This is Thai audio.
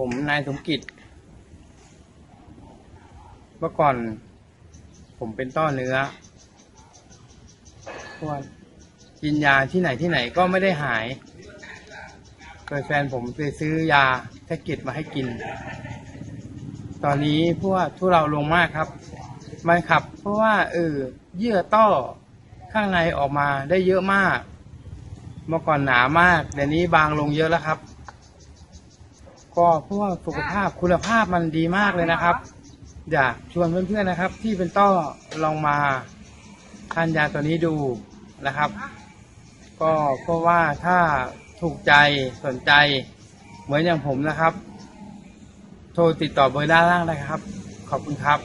ผมนายสมกิจ เมื่อก่อน ผมเป็นต้อเนื้อเพราะว่ากินยาที่ไหนที่ไหนก็ไม่ได้หายโดยแฟนผมไปซื้อยาแพ็กเกจมาให้กิน ตอนนี้พวกทุเราลงมากครับมันขับ เพราะว่าเออเยื่อต้อข้างในออกมาได้เยอะมาก เมื่อก่อนหนามากเดี๋ยวนี้บางลงเยอะแล้วครับ ก็เพราะว่าสุขภาพคุณภาพมันดีมากเลยนะครับ อยากชวนเพื่อนๆนะครับ ที่เป็นต้อลองมาทานยาตัวนี้ดูนะครับ ก็เพราะว่าถ้าถูกใจสนใจ เหมือนอย่างผมนะครับ โทรติดต่อเบอร์ด้านล่างได้ครับ ขอบคุณครับ